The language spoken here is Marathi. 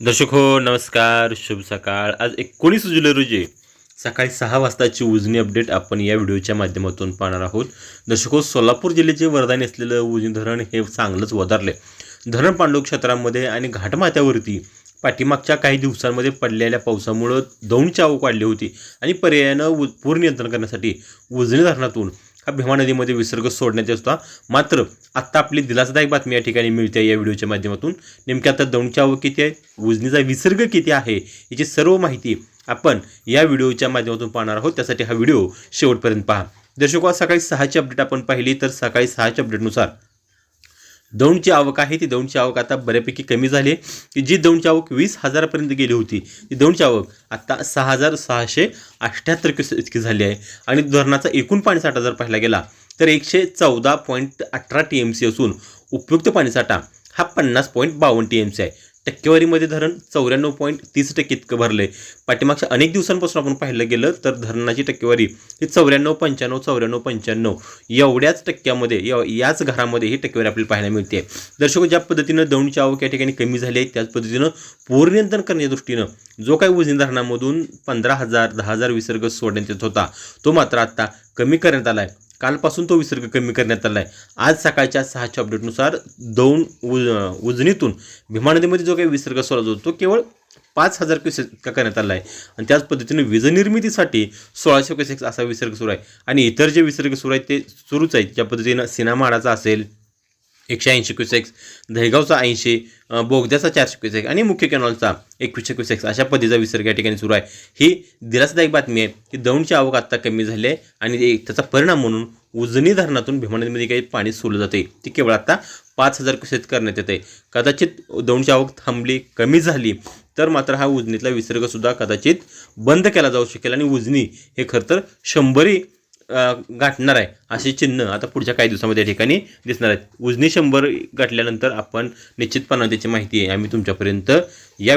दर्शक हो नमस्कार शुभ सकाळ. आज एकोणीस जुलै रोजी सकाळी सहा वाजताची उजनी अपडेट आपण या व्हिडिओच्या माध्यमातून पाहणार आहोत. दर्शक हो सोलापूर जिल्ह्याचे वरदान असलेलं उजनी धरण हे चांगलंच वधारले धरण पांडव क्षेत्रामध्ये आणि घाटमाथ्यावरती पाठीमागच्या काही दिवसांमध्ये पडलेल्या पावसामुळं दौंडची आवक वाढली होती आणि पर्यायानं उ पूर नियंत्रण करण्यासाठी उजनी धरणातून हा भीमा नदीमध्ये विसर्ग सोडण्यात येत होता. मात्र आत्ता आपली दिलासादायक बातमी या ठिकाणी मिळते या व्हिडिओच्या माध्यमातून. नेमक्या आता दौंडची आवक किती आहे? उजनीचा विसर्ग किती आहे? याची सर्व माहिती आपण या व्हिडिओच्या माध्यमातून पाहणार आहोत. त्यासाठी हा व्हिडिओ शेवटपर्यंत पहा. दर्शको हो, आज सकाळी सहाची अपडेट आपण पाहिली. तर सकाळी सहाच्या अपडेटनुसार दौंडची आवक आहे ती दौंडची आवक आता बऱ्यापैकी कमी झाली आहे. की जी दौंडची आवक वीस हजारापर्यंत गेली होती ती दौंडची आवक आता सहा हजार सहाशे अठ्ठ्याहत्तर क्युस इतकी झाली आहे. आणि धरणाचा एकूण पाणीसाठा जर पाहायला गेला तर एकशे चौदा पॉईंट अठरा टी एम सी असून उपयुक्त पाणीसाठा हा पन्नास पॉईंट बावन्न टी एम सी आहे. टक्केवारीमध्ये धरण चौऱ्याण्णव पॉईंट तीस टक्के इतकं भरलं आहे पाठीमागच्या अनेक दिवसांपासून आपण पाहिलं गेलं तर धरणाची टक्केवारी ही चौऱ्याण्णव पंच्याण्णव चौऱ्याण्णव पंच्याण्णव. एवढ्याच टक्क्यामध्ये या याच घरामध्ये ही टक्केवारी आपल्याला पाहायला मिळते दर्शक ज्या पद्धतीनं दौंडची आवक या ठिकाणी कमी झाली आहे त्याच पद्धतीनं पूर नियंत्रण करण्याच्या दृष्टीनं जो काही उजनी धरणामधून पंधरा हजार दहा हजार विसर्ग सोडण्यात येत होता तो मात्र आत्ता कमी करण्यात आला आहे कालपासून तो विसर्ग कमी करण्यात आला आहे आज सकाळच्या सहाच्या अपडेटनुसार दोन उज उजनीतून भीमा नदीमध्ये जो काही विसर्ग सोडला जातो तो केवळ पाच हजार क्युसेक्स इतका करण्यात आला आहे आणि त्याच पद्धतीने वीजनिर्मितीसाठी सोळाशे क्युसेक्स असा विसर्ग सुरू आहे. आणि इतर जे विसर्ग सुरू आहेत ते सुरूच आहेत. ज्या पद्धतीनं सिनामाडाचा असेल एकशे ऐंशी क्युसेक्स दहेगावचा ऐंशी बोगद्याचा चारशे क्युसेक आणि मुख्य कॅनॉलचा एकवीसशे क्युसेक्स. अशा पद्धतीचा विसर्ग या ठिकाणी सुरू आहे. ही दिलासादायक बातमी आहे की दौंडची आवक आत्ता कमी झाली आहे आणि त्याचा परिणाम म्हणून उजनी धरणातून भीमा नदीमध्ये काही पाणी सोडलं जाते ती केवळ आता पाच हजार क्युसेक करण्यात येते कदाचित दौंडची आवक थांबली कमी झाली तर मात्र हा उजनीतला विसर्गसुद्धा कदाचित बंद केला जाऊ शकेल आणि उजनी हे खरं तर शंभरी गाठणार आहे असे चिन्ह आता पुढच्या काही दिवसामध्ये या ठिकाणी दिसणार आहेत उजनी शंभर गाठल्यानंतर आपण निश्चितपणा त्याची माहिती आहे आम्ही तुमच्यापर्यंत या